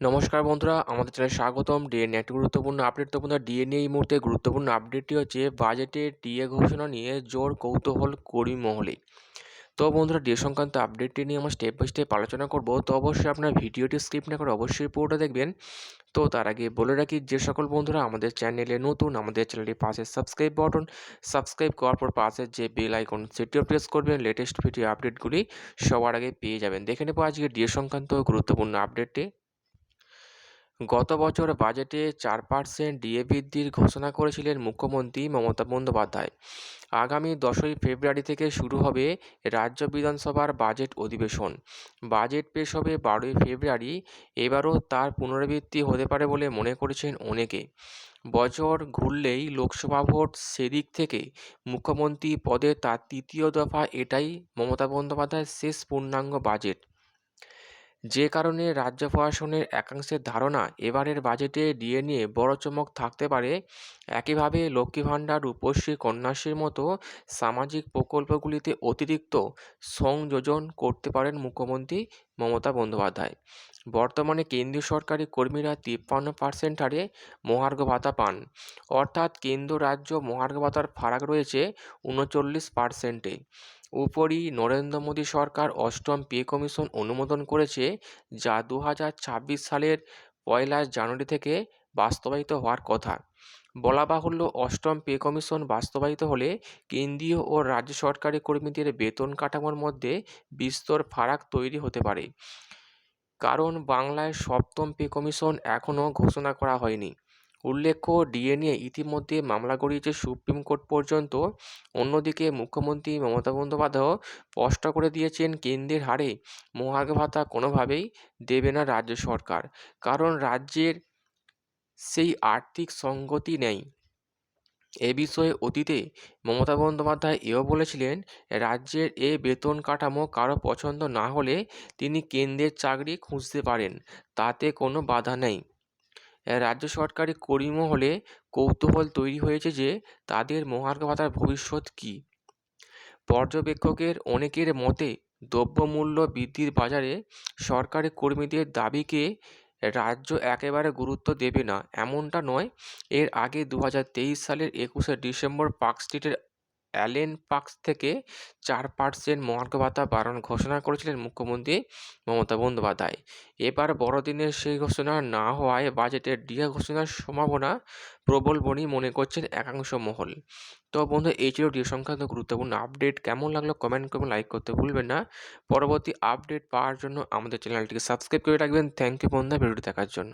নমস্কার বন্ধুরা, আমাদের চ্যানেলে স্বাগতম। ডিএ একটি গুরুত্বপূর্ণ আপডেট তো বন্ধুরা ডিএ নিয়ে এই মুহূর্তে গুরুত্বপূর্ণ আপডেটটি হচ্ছে বাজেটে ডিএ ঘোষণা নিয়ে জোর কৌতূহল কর্মী মহলে তো বন্ধুরা ডিএ সংক্রান্ত আপডেটটি নিয়ে আমরা স্টেপ বাই স্টেপ আলোচনা করব। তো অবশ্যই আপনার ভিডিওটি স্কিপ না করে অবশ্যই পুরোটা দেখবেন। তো তার আগে বলে রাখি, যে সকল বন্ধুরা আমাদের চ্যানেলে নতুন, আমাদের চ্যানেলটির পাশে সাবস্ক্রাইব বাটন সাবস্ক্রাইব করার পর পাশে যে বেল আইকন সেটিও প্রেস করবেন। লেটেস্ট ভিডিও আপডেটগুলি সবার আগে পেয়ে যাবেন। দেখে নেব আজকে ডিএ সংক্রান্ত গুরুত্বপূর্ণ আপডেটটি গত বছর বাজেটে চার পার্সেন্ট ডিএ বৃদ্ধির ঘোষণা করেছিলেন মুখ্যমন্ত্রী মমতা বন্দ্যোপাধ্যায়। আগামী দশই ফেব্রুয়ারি থেকে শুরু হবে রাজ্য বিধানসভার বাজেট অধিবেশন। বাজেট পেশ হবে বারোই ফেব্রুয়ারি। এবারও তার পুনরাবৃত্তি হতে পারে বলে মনে করেছেন অনেকে। বছর ঘুরলেই লোকসভা ভোট সেদিক থেকে মুখ্যমন্ত্রী পদে তার তৃতীয় দফা এটাই মমতা বন্দ্যোপাধ্যায়ের শেষ পূর্ণাঙ্গ বাজেট। যে কারণে রাজ্য প্রশাসনের একাংশের ধারণা এবারের বাজেটে ডিএ নিয়ে বড় চমক থাকতে পারে। একইভাবে লক্ষ্মী ভাণ্ডার, রূপশ্রী, কন্যাশ্রীর মতো সামাজিক প্রকল্পগুলিতে অতিরিক্ত সংযোজন করতে পারেন মুখ্যমন্ত্রী মমতা বন্দ্যোপাধ্যায়। বর্তমানে কেন্দ্রীয় সরকারি কর্মীরা তিপ্পান্ন পার্সেন্ট হারে মহার্ঘ ভাতা পান। অর্থাৎ কেন্দ্র, রাজ্য মহার্ঘ ভাতার ফারাক রয়েছে উনচল্লিশ পার্সেন্টে। উপরই নরেন্দ্র মোদী সরকার অষ্টম পে কমিশন অনুমোদন করেছে, যা দু হাজার ছাব্বিশ সালের পয়লা জানুয়ারি থেকে বাস্তবায়িত হওয়ার কথা। বলা বাহুল্য, অষ্টম পে কমিশন বাস্তবায়িত হলে কেন্দ্রীয় ও রাজ্য সরকারি কর্মীদের বেতন কাঠামোর মধ্যে বিস্তর ফারাক তৈরি হতে পারে। কারণ বাংলায় সপ্তম পে কমিশন এখনও ঘোষণা করা হয়নি। উল্লেখ্য ডিএ নিয়ে ইতিমধ্যে মামলা গড়িয়েছে সুপ্রিম কোর্ট পর্যন্ত। অন্যদিকে মুখ্যমন্ত্রী মমতা বন্দ্যোপাধ্যায় স্পষ্ট করে দিয়েছেন, কেন্দ্রের হারে মহার্ঘ ভাতা কোনোভাবেই দেবে না রাজ্য সরকার। কারণ রাজ্যের সেই আর্থিক সঙ্গতি নেই। এ বিষয়ে অতীতে মমতা বন্দ্যোপাধ্যায় এও বলেছিলেন, রাজ্যের এ বেতন কাঠামো কারও পছন্দ না হলে তিনি কেন্দ্রের চাকরি খুঁজতে পারেন। তাতে কোনো বাধা নেই। রাজ্য সরকারি কর্মী মহলে কৌতূহল তৈরি হয়েছে যে তাদের মহার্ঘ ভাতার ভবিষ্যৎ কী। পর্যবেক্ষকের অনেকের মতে, দ্রব্যমূল্য বৃদ্ধির বাজারে সরকারি কর্মীদের দাবিকে রাজ্য একেবারে গুরুত্ব দেবে না, এমনটা নয়। এর আগে দু হাজার তেইশ সালের একুশে ডিসেম্বর পার্ক স্ট্রিটের অ্যালেন পার্কস থেকে চার পার্সেন্ট মহার্ঘ ভাতা বাড়ানোর ঘোষণা করেছিলেন মুখ্যমন্ত্রী মমতা বন্দ্যোপাধ্যায়। এবার বড়দিনের সেই ঘোষণা না হওয়ায় বাজেটের ডিএ ঘোষণার সম্ভাবনা প্রবল বলেই মনে করছেন একাংশ মহল। তো বন্ধু, এই ছিল ডিএ সংক্রান্ত গুরুত্বপূর্ণ আপডেট। কেমন লাগল কমেন্ট করবেন লাইক করতে ভুলবেন না। পরবর্তী আপডেট পাওয়ার জন্য আমাদের চ্যানেলটিকে সাবস্ক্রাইব করে রাখবেন। থ্যাংক ইউ বন্ধু, ভিডিওটি দেখার জন্য।